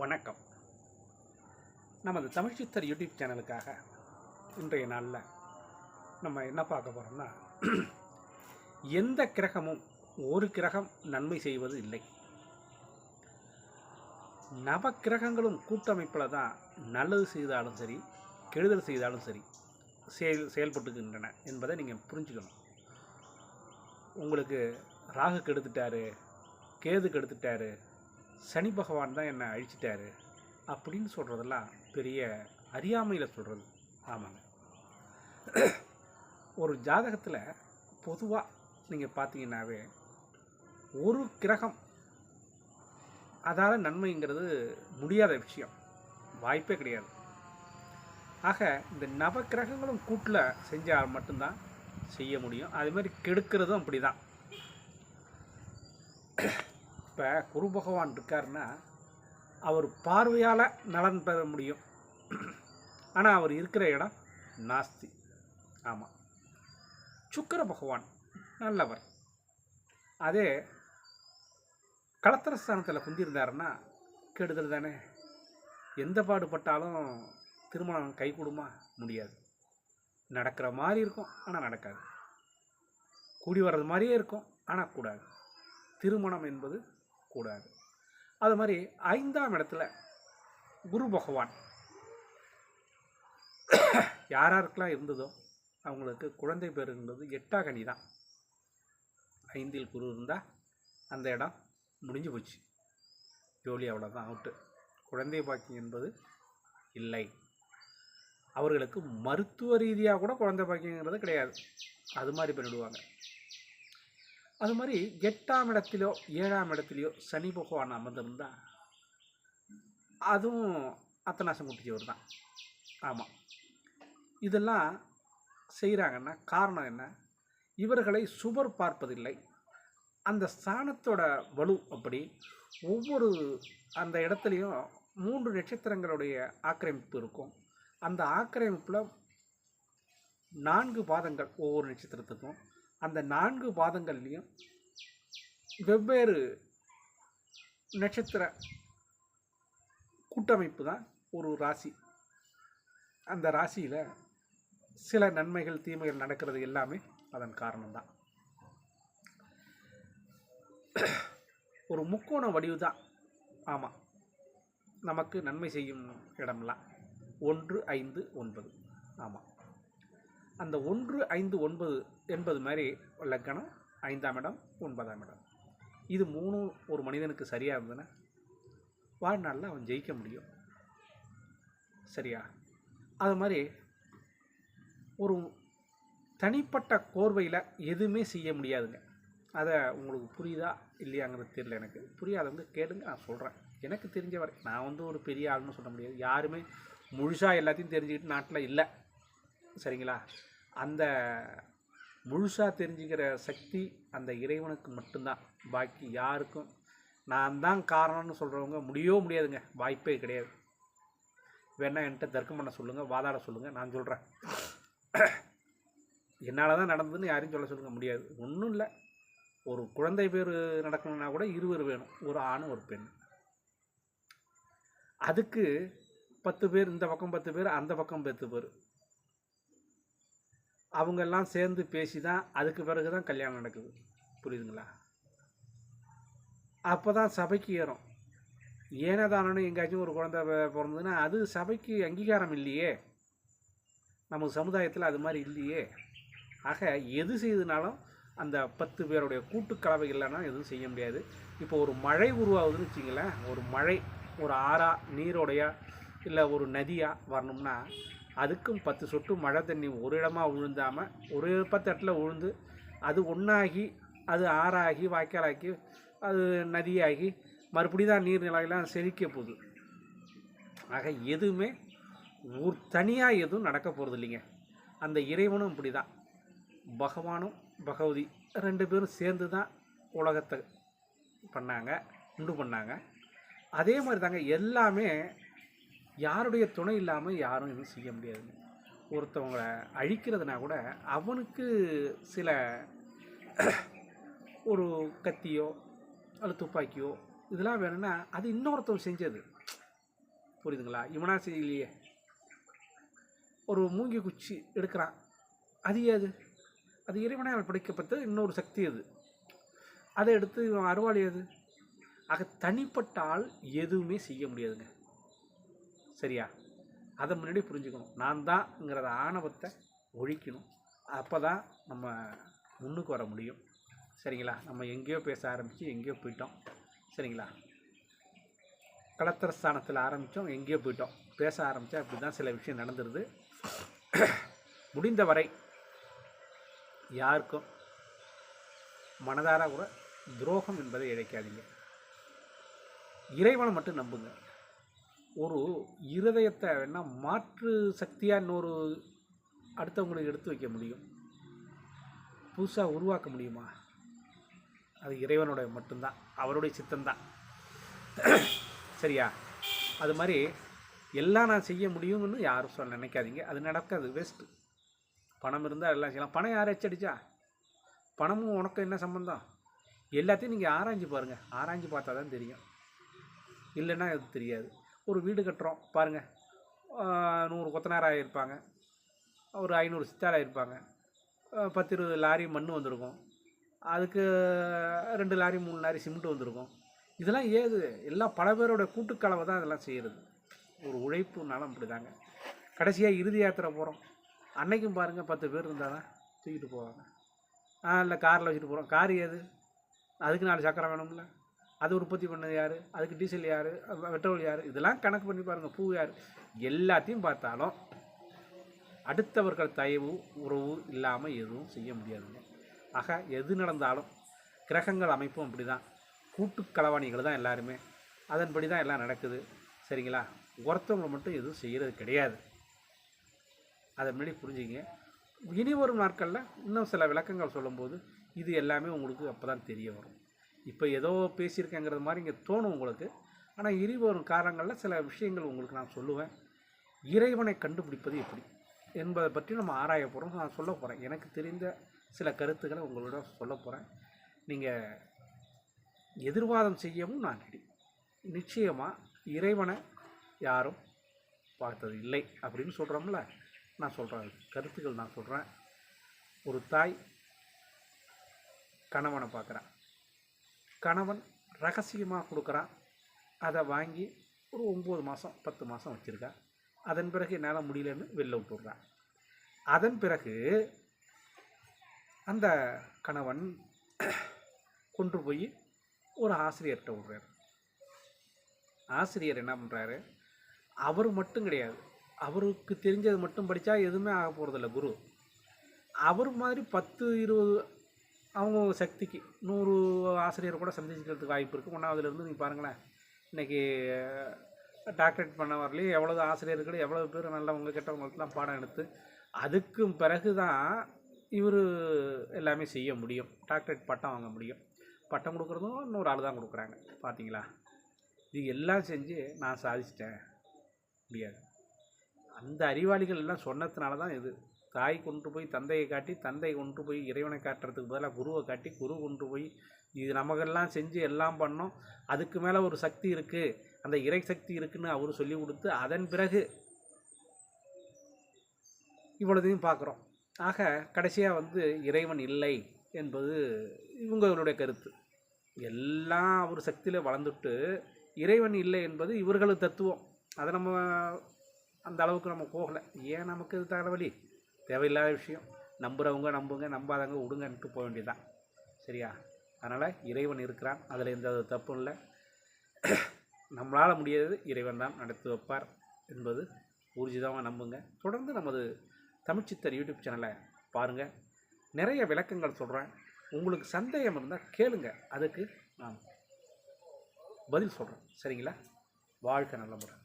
வணக்கம். நமது தமிழ் சித்தர் யூடியூப் சேனலுக்காக இன்றைய நாளில் நம்ம என்ன பார்க்க போகிறோம்னா எந்த கிரகமும் ஒரு கிரகம் நன்மை செய்வது இல்லை. நவ கிரகங்களும் கூட்டமைப்பில் தான் நல்லது செய்தாலும் சரி கெடுதல் செய்தாலும் சரி செயல் செயல்பட்டுக்கின்றன என்பதை நீங்கள் புரிஞ்சுக்கணும். உங்களுக்கு ராகு கெடுத்துட்டாரு கேது கெடுத்துட்டாரு சனி பகவான் தான் என்னை அழிச்சிட்டாரு அப்படின்னு சொல்கிறதெல்லாம் பெரிய அறியாமையில் சொல்கிறது ஆமாங்க. ஒரு ஜாதகத்தில் பொதுவாக நீங்கள் பார்த்தீங்கன்னாவே ஒரு கிரகம் அதால் நன்மைங்கிறது முடியாத விஷயம். வாய்ப்பே கிடையாது. ஆக இந்த நவ கிரகங்களும் கூட்டில் செஞ்சால் மட்டும்தான் செய்ய முடியும். அதுமாதிரி கெடுக்கிறதும் அப்படி தான் இப்போ குரு பகவான் இருக்காருன்னா அவர் பார்வையால் நலன் பெற முடியும். ஆனால் அவர் இருக்கிற இடம் நாஸ்தி. ஆமாம் சுக்கிர பகவான் நல்லவர். அதே களத்திரஸ்தானத்தில் குந்திருந்தாருன்னா கெடுதல் தானே. எந்த பாடுபட்டாலும் திருமணம் கை கொடுமா முடியாது. நடக்கிற மாதிரி இருக்கும் ஆனால் நடக்காது. கூடி வர்றது மாதிரியே இருக்கும் ஆனால் கூடாது. திருமணம் என்பது கூடாது. அது மாதிரி ஐந்தாம் இடத்துல குரு பகவான். யார் யாருக்கெல்லாம் இருந்ததோ அவங்களுக்கு குழந்தை பேருங்கிறது இருந்தது எட்டாகனி தான். ஐந்தில் குரு இருந்தால் அந்த இடம் முடிஞ்சு போச்சு. ஜோலி அவ்வளோதான் அவுட்டு. குழந்தை பாக்கியம் என்பது இல்லை. அவர்களுக்கு மருத்துவ ரீதியாக கூட குழந்தை பாக்கியங்கிறது கிடையாது. அது மாதிரி பண்ணிவிடுவாங்க அது மாதிரி எட்டாம் இடத்துலையோ ஏழாம் இடத்துலையோ சனி பகவான் அமர்ந்திருந்தா அதுவும் அத்தனாசம் குட்டிச்சவர் தான். ஆமாம் இதெல்லாம் செய்கிறாங்கன்னா காரணம் என்ன? இவர்களை சுவர் பார்ப்பதில்லை. அந்த ஸ்தானத்தோட வலு அப்படி ஒவ்வொரு அந்த இடத்துலையும் மூன்று நட்சத்திரங்களுடைய ஆக்கிரமிப்பு இருக்கும். அந்த ஆக்கிரமிப்பில் நான்கு பாதங்கள் ஒவ்வொரு நட்சத்திரத்துக்கும் அந்த நான்கு பாதங்கள்லேயும் வெவ்வேறு நட்சத்திர கூட்டமைப்பு தான் ஒரு ராசி. அந்த ராசியில் சில நன்மைகள் தீமைகள் நடக்கிறது எல்லாமே அதன் காரணம்தான். ஒரு முக்கோண வடிவு தான். ஆமாம் நமக்கு நன்மை செய்யும் இடம்லாம். ஒன்று ஐந்து ஒன்பது. ஆமாம் அந்த ஒன்று ஐந்து ஒன்பது என்பது மாதிரி லக்கணம் ஐந்தாம் இடம் ஒன்பதாம் இடம். இது மூணும் ஒரு மனிதனுக்கு சரியாக இருந்ததுன்னா வாழ்நாளில் அவன் ஜெயிக்க முடியும். சரியா? அது மாதிரி ஒரு தனிப்பட்ட கோர்வையில் எதுவுமே செய்ய முடியாதுங்க. அதை உங்களுக்கு புரியுதா இல்லையாங்கிறது தெரியல எனக்கு. புரியாதவங்க கேளுங்க நான் சொல்கிறேன் எனக்கு தெரிஞ்ச வரை நான் வந்து ஒரு பெரிய ஆள்னு சொல்ல முடியாது. யாருமே முழுசாக எல்லாத்தையும் தெரிஞ்சுக்கிட்டு நாட்டில் இல்லை. சரிங்களா? அந்த முழுசாக தெரிஞ்சுக்கிற சக்தி அந்த இறைவனுக்கு மட்டும்தான். பாக்கி யாருக்கும் நான் தான் காரணம்னு சொல்கிறவங்க முடியவே முடியாதுங்க. வாய்ப்பே கிடையாது. வேணா என்கிட்ட தர்க்கம் பண்ண சொல்லுங்கள் வாதாட சொல்லுங்கள் நான் சொல்கிறேன் என்னால் தான் நடந்ததுன்னு யாரையும் சொல்ல சொல்லுங்க முடியாது. ஒன்றும் இல்லை. ஒரு குழந்தை பேர் நடக்கணும்னா கூட இருவர் வேணும். ஒரு ஆண் ஒரு பெண் அதுக்கு பத்து பேர் இந்த பக்கம் பத்து பேர் அந்த பக்கம் பத்து பேர். அவங்கெல்லாம் சேர்ந்து பேசி தான் அதுக்கு பிறகு தான் கல்யாணம் நடக்குது. புரியுதுங்களா? அப்போ தான் சபைக்கு ஏறும். ஏனதானு எங்கேயாச்சும் ஒரு குழந்த பிறந்ததுன்னா அது சபைக்கு அங்கீகாரம் இல்லையே. நம்ம சமுதாயத்தில் அது மாதிரி இல்லையே. ஆக எது செய்தனாலும் அந்த பத்து பேருடைய கூட்டுக்கலவை இல்லைன்னா எதுவும் செய்ய முடியாது. இப்போ ஒரு மழை உருவாகுதுன்னு வச்சிங்களேன் ஒரு மழை ஒரு ஆறா நீரோடையா இல்லை ஒரு நதியாக வரணும்னா அதுக்கும் பத்து சொட்டு மழை தண்ணி ஒரு இடமாக விழுந்தாமல் ஒரு பத்து இடத்துல விழுந்து அது ஒன்றாகி அது ஆறாகி வாய்க்காலாக்கி அது நதியாகி மறுபடி தான் நீர்நிலையெல்லாம் செழிக்க போகுது. ஆக எதுவுமே ஒரு தனியாக எதுவும் நடக்க போகிறது இல்லைங்க. அந்த இறைவனும் இப்படி தான் பகவானும் பகவதி ரெண்டு பேரும் சேர்ந்து தான் உலகத்தை பண்ணாங்க உண்டு பண்ணாங்க. அதே மாதிரி தாங்க எல்லாமே யாருடைய துணை இல்லாமல் யாரும் எதுவும் செய்ய முடியாதுங்க. ஒருத்தவங்களை அழிக்கிறதுனா கூட அவனுக்கு சில ஒரு கத்தியோ அல்லது துப்பாக்கியோ இதெல்லாம் வேணும்னா அது இன்னொருத்தவன் செஞ்சது. புரியுதுங்களா? இவனா செய்யலையே. ஒரு மூங்கி குச்சி எடுக்கிறான். அது ஏது? அது இறைவனால் படைக்கப்பட்ட இன்னொரு சக்தி அது. அதை எடுத்து இவன் அருவாளி அது ஆக தனிப்பட்டால் எதுவுமே செய்ய முடியாதுங்க. சரியா? அதை முன்னாடி புரிஞ்சுக்கணும். நான் தான்ங்கிறத ஆணவத்தை ஒழிக்கணும். அப்போ தான் நம்ம முன்னுக்கு வர முடியும். சரிங்களா? நம்ம எங்கேயோ பேச ஆரம்பித்து எங்கேயோ போயிட்டோம். சரிங்களா? கலத்தர ஸ்தானத்தில் ஆரம்பித்தோம் எங்கேயோ போயிட்டோம். பேச ஆரம்பித்தா அப்படி தான் சில விஷயம் நடந்துருது. முடிந்தவரை யாருக்கும் மனதார கூட துரோகம் என்பதை இழைக்காதீங்க. இறைவனை மட்டும் நம்புங்க. ஒரு இருதயத்தை வேணால் மாற்று சக்தியாக இன்னொரு அடுத்தவங்களுக்கு எடுத்து வைக்க முடியும். புதுசாக உருவாக்க முடியுமா? அது இறைவனுடைய மட்டும்தான். அவருடைய சித்தம்தான். சரியா? அது மாதிரி எல்லாம் நான் செய்ய முடியும்னு யாரும் சொல்ல நினைக்காதீங்க. அது நடக்காது. வேஸ்ட்டு பணம் இருந்தால் எல்லாம் செய்யலாம். பணம் யார் அச்சடிச்சா பணமும் உனக்கு என்ன சம்மந்தம் எல்லாத்தையும் நீங்கள் ஆராய்ஞ்சு பாருங்கள் ஆராய்ஞ்சு பார்த்தா தான் தெரியும். இல்லைன்னா அது தெரியாது. ஒரு வீடு கட்டுறோம் பாருங்கள் நூறு கொத்தனாராக இருப்பாங்க ஒரு ஐநூறு சித்தாராக இருப்பாங்க பத்து இருபது லாரி மண் வந்திருக்கும். அதுக்கு ரெண்டு லாரி மூணு லாரி சிமெண்ட் வந்திருக்கும். இதெல்லாம் ஏது? எல்லாம் பல பேரோட கூட்டுக்கலவை தான் இதெல்லாம் செய்கிறது. ஒரு உழைப்புனாலும் அப்படி தாங்க கடைசியாக இறுதி யாத்திரை போகிறோம் அன்னைக்கும் பாருங்கள் பத்து பேர் இருந்தால் தான் தூக்கிட்டு போவாங்க. இல்லை காரில் வச்சுட்டு போகிறோம் கார் ஏது? அதுக்கு நாலு சக்கரம் வேணும்ல. அது உற்பத்தி பண்ணது யார்? அதுக்கு டீசல் யார்? பெட்ரோல் யார்? இதெல்லாம் கணக்கு பண்ணி பாருங்கள் பூ யார்? எல்லாத்தையும் பார்த்தாலும் அடுத்தவர்கள் தயவு உறவு இல்லாமல் எதுவும் செய்ய முடியாதுங்க. ஆக எது நடந்தாலும் கிரகங்கள் அமைப்பும் அப்படி தான் கூட்டு களவாணிகள் தான் எல்லாருமே. அதன்படி தான் எல்லாம் நடக்குது. சரிங்களா? ஒருத்தவங்களை மட்டும் எதுவும் செய்கிறது கிடையாது. அதை முன்னாடி புரிஞ்சுங்க. இனி வரும் நாட்களில் இன்னும் சில விளக்கங்கள் சொல்லும்போது இது எல்லாமே உங்களுக்கு அப்போ தான் தெரிய வரும். இப்போ ஏதோ பேசியிருக்கேங்கிறது மாதிரி இங்கே தோணும் உங்களுக்கு. ஆனால் இனி வரும் காலங்களில் சில விஷயங்கள் உங்களுக்கு நான் சொல்லுவேன். இறைவனை கண்டுபிடிப்பது எப்படி? என்பதை பற்றி நம்ம ஆராய போகிறோம் நான் சொல்ல போகிறேன் எனக்கு தெரிந்த சில கருத்துக்களை உங்களோட சொல்ல போகிறேன் நீங்கள் எதிர்வாதம் செய்யவும் நான் ரெடி. நிச்சயமாக இறைவனை யாரும் பார்த்தது இல்லை அப்படின்னு சொல்கிறோம்ல நான் சொல்கிறேன் கருத்துக்கள் நான் சொல்கிறேன் ஒரு தாய் கணவனை பார்க்குறேன். கணவன் ரகசியமாக கொடுக்குறான் அதை வாங்கி ஒரு ஒம்பது மாதம் பத்து மாதம் வச்சுருக்கா. அதன் பிறகு என்னால் முடியலன்னு வெளில விட்டுடுறான் அதன் பிறகு அந்த கணவன் கொண்டு போய் ஒரு ஆசிரியர்கிட்ட விடுறாரு. ஆசிரியர் என்ன பண்ணுறாரு அவர் மட்டும் கிடையாது. அவருக்கு தெரிஞ்சது மட்டும் படித்தா எதுவுமே ஆக போகிறதில்ல குரு. அவர் மாதிரி பத்து இருபது அவங்க சக்திக்கு நூறு ஆசிரியர் கூட சந்திச்சுக்கிறதுக்கு வாய்ப்பு இருக்குது ஒன்றாவதுலேருந்து நீங்கள் பாருங்களேன் இன்றைக்கி டாக்டரேட் பண்ண வரலையும் எவ்வளோ ஆசிரியர்கள் எவ்வளோ பேர் நல்லவங்க கெட்டவங்களுக்குலாம் பாடம் எடுத்து அதுக்கும் பிறகு தான் இவர் எல்லாமே செய்ய முடியும். டாக்டரேட் பட்டம் வாங்க முடியும். பட்டம் கொடுக்குறதும் இன்னொரு ஆள் தான் கொடுக்குறாங்க. பார்த்தீங்களா இது எல்லாம் செஞ்சு நான் சாதிச்சிட்டேன். முடியாது. அந்த அறிவாளிகள் எல்லாம் சொன்னதுனால தான் இது. தாய் கொண்டு போய் தந்தையை காட்டி தந்தை கொண்டு போய் இறைவனை காட்டுறதுக்கு பதிலாக குருவை காட்டி குரு கொண்டு போய் இது நமக்கெல்லாம் செஞ்சு எல்லாம் பண்ணோம். அதுக்கு மேலே ஒரு சக்தி இருக்குது அந்த இறை சக்தி இருக்குன்னு அவர் சொல்லி கொடுத்து அதன் பிறகு இவ்வளோதையும் பார்க்குறோம். ஆக கடைசியாக வந்து இறைவன் இல்லை என்பது இவங்களுடைய கருத்து. எல்லாம் அவர் சக்தியில் வளர்ந்துட்டு இறைவன் இல்லை என்பது இவர்களது தத்துவம். அதை நம்ம அந்த அளவுக்கு நம்ம போகலை. ஏன் நமக்கு இது தலைவலி தேவையில்லாத விஷயம். நம்புகிறவங்க நம்புங்க நம்பாதவங்க விடுங்கன்ட்டு போக வேண்டியதுதான். சரியா? அதனால் இறைவன் இருக்கிறான். அதில் எந்த தப்பும் இல்லை. நம்மளால் முடியாதது இறைவன் தான் நடத்தி வைப்பார் என்பது ஊர்ஜிதமாக நம்புங்க. தொடர்ந்து நமது தமிழ்ச்சித்தர் யூடியூப் சேனலை பாருங்கள் நிறைய விளக்கங்கள் சொல்கிறேன் உங்களுக்கு சந்தேகம் இருந்தால் கேளுங்க. அதுக்கு நான் பதில் சொல்கிறேன் சரிங்களா? வாழ்க்கை நல்ல முறை